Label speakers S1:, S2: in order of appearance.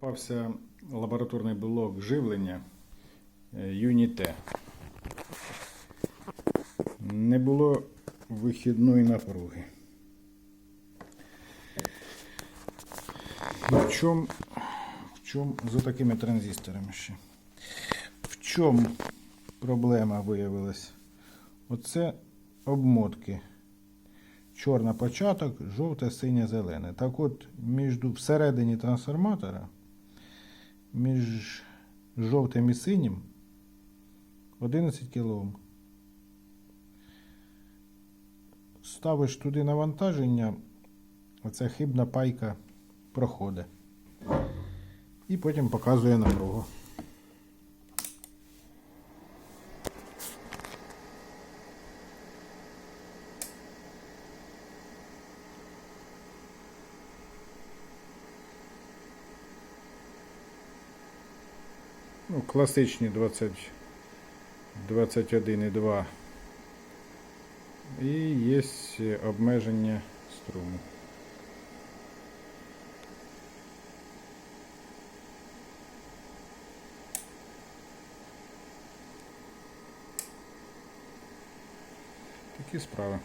S1: Попався лабораторний блок живлення е, Юніте. Не було вихідної напруги. В чому, в чому за такими транзисторами ще? В чому проблема виявилась? Оце обмотки. Чорна початок, жовте, синє, зелене. Так от, між, всередині трансформатора, між жовтим і синім 11 кОм. Ставиш туди навантаження, оця хибна пайка проходить. І потім показує напругу. Ну, класичні 20, 21,2. І є обмеження струму. Такі справи.